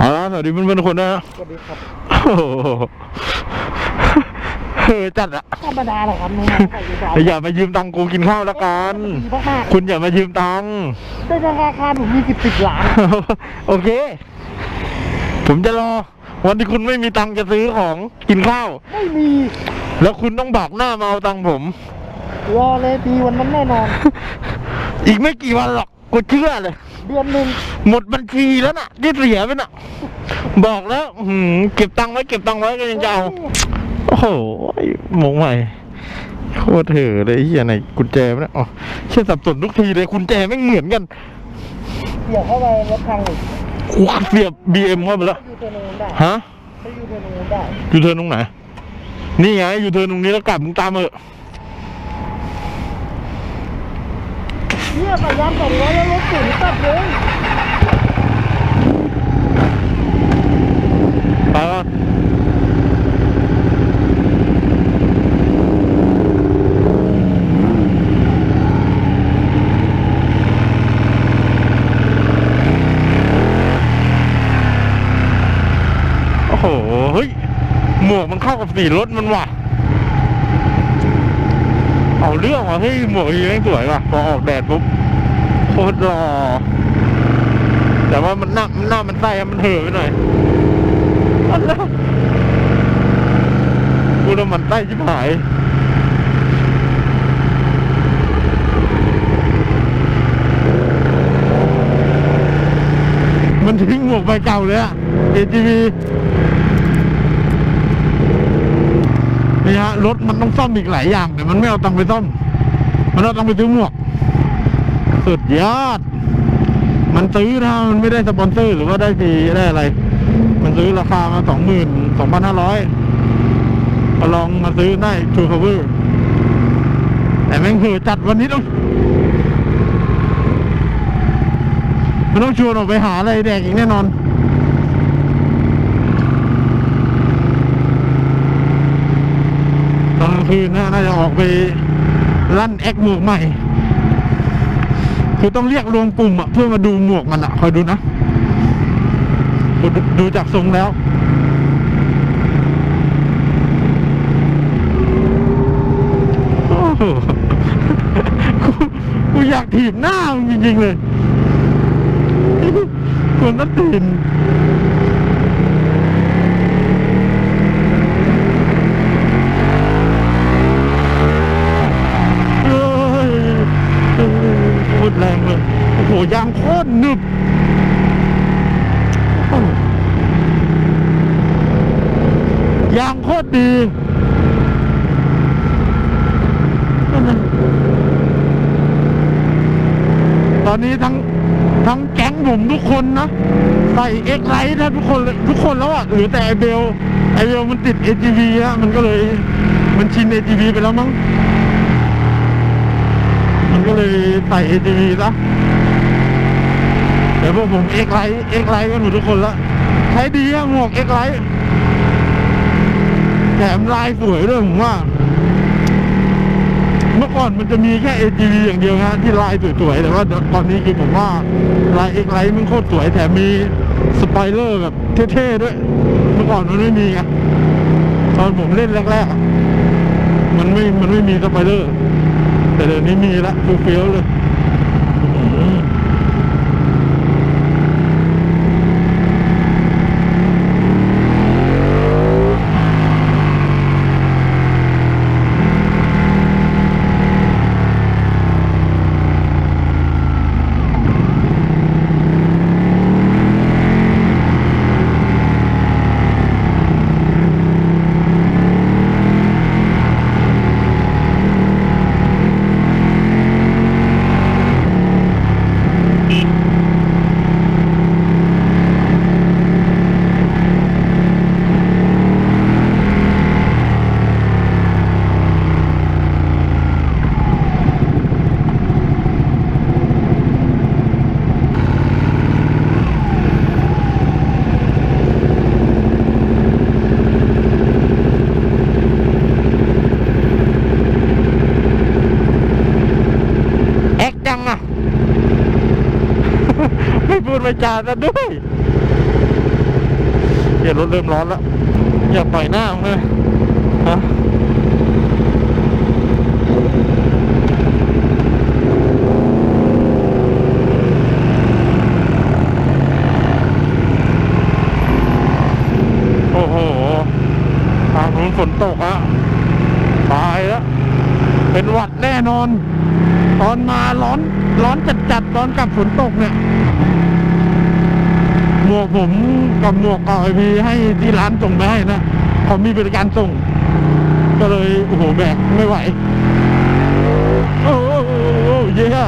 เอาละสวัสดีเพื่อนๆทุกคนนะสวัสดีครับโอ้โหเออจัดอะธรรมดาเหรอครับน้องๆใส่ยูไอย่ามายืมตังค์กูกินข้าวละกัน ดีมากคุณอย่ามายืมตังค์ๆในธนาคารผมมีสิบสิบล้านโอเค ผมจะรอ วันที่คุณไม่มีตังค์จะซื้อของกินข้าว ไม่มีแล้วคุณต้องบักหน้ามาเอาตังค์ผม รอเลยดีวันนั้นแน่นอน อีกไม่กี่วันหรอกกูเชื่อเลย เดือนหนึ่งหมดบัญชีแล้วน่ะที่เสียไปน่ะ บอกแล้วอื้อหือเก็บตังค์ไว้เก็บตังค์ไว้ก็ยังจะเอาโอ้โหหมงใหม่โคตรเถอะเลยไอ้เฮียไหนกุญแจมันยอ๋อเชื่อสับสนทุกทีเลยกุญแจไม่งเหมือนกันเกี่ยวเข้าไปรถทางหนึ่งกูเสียบบีเอ็มเข้าไปแล้วยูเทิร์นตรงนู้นได้ฮะไปยูเทิร์นตรงนู้นได้อยู่เทิร์นตรงไหนนี่ไงอยู่เทิร์นตรงนี้แล้วกลับมึงตามเถอะเนี่ยพยายามสองร้อยแล้วรถสูงตัดเลยไปก่อนโอ้โหเฮ้ยหมวกมันเข้ากับสีรถมันว่ะ เอาเรื่องว่ะเฮ้ยหมวกยีแม่งสวยว่ะพอออกแดดปุ๊บโคตรหล่อแต่ว่ามันหน้าหน้ามันไส้มันเห่อะไปหน่อยอันนั้นกูน่ะมันไส้ชิบหายมันทิ้งหมวกใบเก่าเลยอะ ATV นี่ ฮะรถมันต้องซ่อมอีกหลายอย่างแต่มันไม่เอาตังค์ไปซ่อม มันเอาตังค์ไปซื้อหมวก สุดยอด มันซื้อนะมันไม่ได้สปอนเซอร์หรือว่าได้ฟรีได้อะไร มันซื้อราคามาสองหมื่นสองพันห้าร้อยก็ลองมาซื้อได้ทูคาเวอร์แต่แม่งเหือจัดวันนี้ต้องมันต้องชวนออกไปหาอะไรแดกอีกแน่นอน ตอนกลาง คืนนะน่าจะออกไปลั่นแอคหมวกใหม่ คือต้องเรียกรวมกลุ่มอะเพื่อมาดูหมวกมันอะคอยดูนะ ดูดูจากทรงแล้วกูอยากถีบหน้ามึงจริงๆเลยคนนัดตีน ยางโคตรหนึบยางโคตรดีตอนนี้ทั้งทั้งแก๊งผมทุกคนนะ ใส่เอ็กไลท์นะทุกคนทุกคนแล้วอะหลือแต่ไอเบลไอเบลมันติด ATV อะมันก็เลยมันชิน ATV ไปแล้วมั้งมันก็เลยใส่ ATV ซะ แต่พวกผมเอ็กไลท์เอ็กไลท์กันหมดทุกคนละใช้ดีอะหมวกเอ็กไลท์แถมลายสวยด้วยผมว่า เมื่อก่อนมันจะมีแค่ ATV อย่างเดียวนะที่ลายสวยๆ แต่ว่าตอนนี้คือผมว่าลายเอกไลท์มันโคตรสวยแถมมีสไปเลอร์แบบเท่ๆด้วย เมื่อก่อนมันไม่มีไงตอนผมเล่นแรกๆมันไม่ มันไม่มีสไปเลอร์ แต่เดี๋ยวนี้มีละฟูเฟียวเลยอื้อหือแอคจังอะ ไม่จาซะด้วยเดี๋ยวรถเริ่มร้อนแล้ว อย่ากต่อยหน้าเลยฮะโอ้โหทางนู้นฝนตกอะตายแล้วเป็นหวัดแน่นอน ตอนมาร้อนร้อนจัดๆตอนกลับฝนตกเนี่ย วกผมกับหมวกก่าไอพีให้ที่ร้านส่งไปให้นะเขามีบริการส่ง ก็เลยโอ้โหแบกไม่ไหว โอ้โหเย้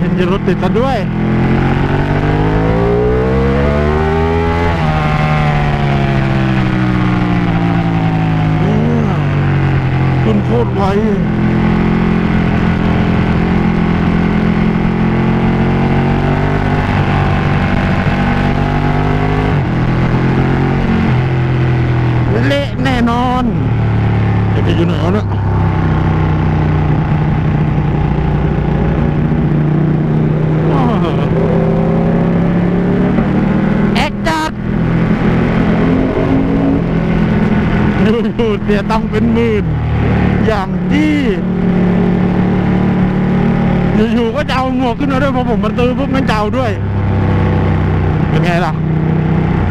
เห็นจะรถติดซะด้วยขึ้นโคตรไวเละแน่นอนเดี๋ยวไปอยู่ไหนวะเนี่ยว้าวแอคจัด อยู่ๆเสียตังค์เป็นหมื่น อย่างที่อยู่ๆก็จะเอาหมวกขึ้นมาด้วยพอผมมันซื้อปุ๊บมันจะเอาด้วย เป็นไงล่ะ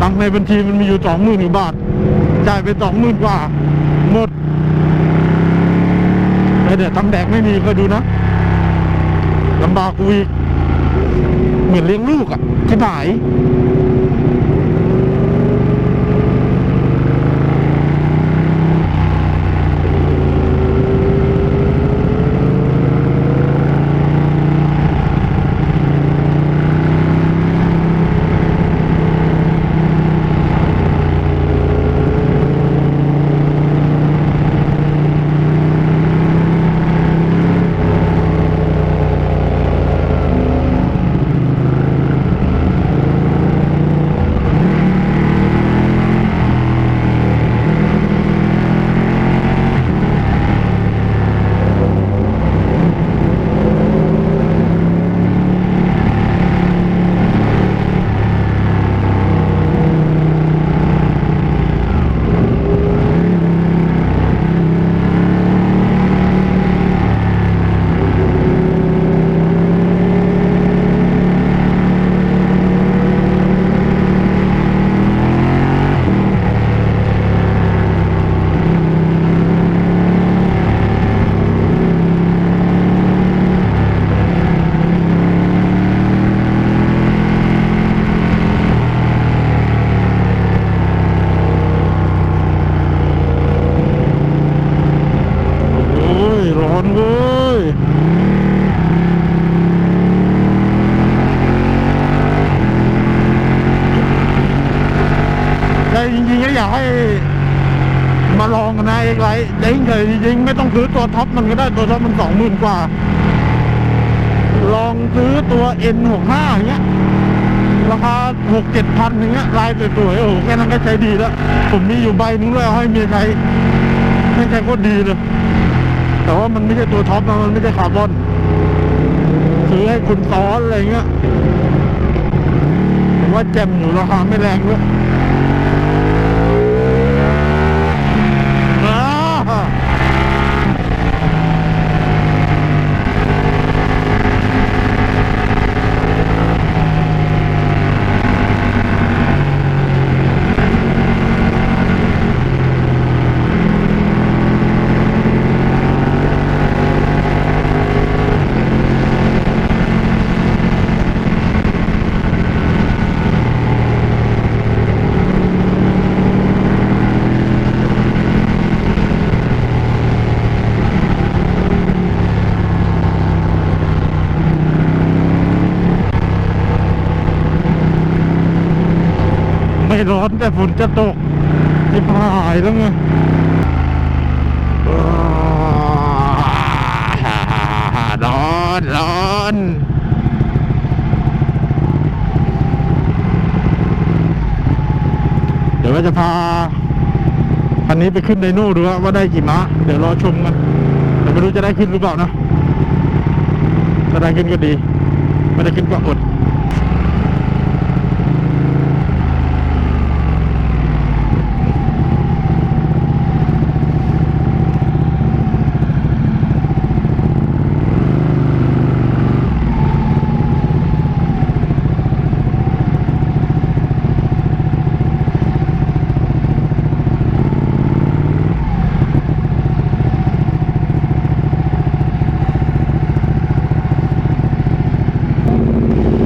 ตังค์ในบัญชีมันมีอยู่สองหมื่นกว่าบาทจ่ายไปสองหมื่นกว่า หมดเดี๋ยวตังค์แดกไม่มีก็ดูนะลำบากกูอีกเหมือนเลี้ยงลูกอะ่ะที่หาย ท์จริงเลยจริงไม่ต้องซื้อตัวท็อปมันก็ได้ตัวท็อปมันสองหมื่นกว่า ลองซื้อตัว N65 อย่างเงี้ยราคาหกเจ็ดพันอย่างเงี้ยลายสวยๆโอ้แค่นั้นก็ใช้ดีแล้ว ผมมีอยู่ใบนึงด้วยให้เมียใช้ใช่โคตรดีเลย แต่ว่ามันไม่ใช่ตัวท็อปนะมันไม่ใช่คาร์บอน ซื้อให้คุณซ้อนอะไรเงี้ยผมว่าแจ่มอยู่ราคาไม่แรงด้วยอ่า ไม่ ร้อนแต่ฝนจะตกที่พายแล้วไงร้อนร้อนเดี๋ยวว่าจะพาคันนี้ไปขึ้นไดโน่ดูว่าว่าได้กี่ม้าเดี๋ยวรอชมกันแต่ไม่รู้จะได้ขึ้นหรือเปล่านะถ้าได้ขึ้นก็ดี ไม่ได้ขึ้นก็อด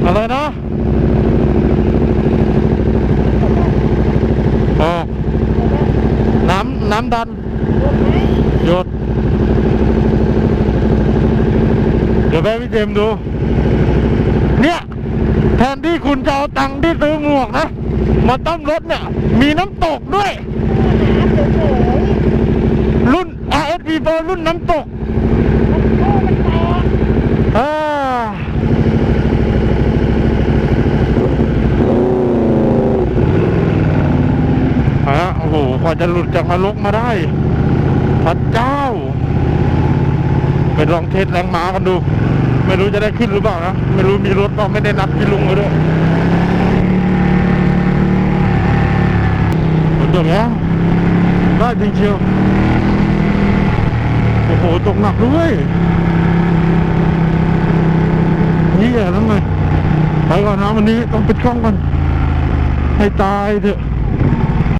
อะไรนะเออน้ำน้ำดันหยดเดี๋ยวแม่พี่เจมส์ดู เนี่ย แทนที่คุณจะเอาตังค์ที่ซื้อหมวกนะมาต้มรถเนี่ย มีน้ำตกด้วยน้ำเฉยรุ่น RSV โรุ่นน้ำตกๆโอ้มันแตกอ่าฮะโอ้โหกว่าจะหลุดจากนรกมาได้พระเจ้า ไปลองเทสแรงม้ากันดู ไม่รู้จะได้ขึ้นหรือเปล่านะ ไม่รู้มีรถเปล่าไม่ได้นัดพี่ลุงไว้ด้วยฝนตกแล้วได้จริงเชียวโอ้โหตกหนักด้วยนี่แหละแล้วไงไปก่อนนะวันนี้ต้องปิดกล้องก่อนให้ตายเถอะ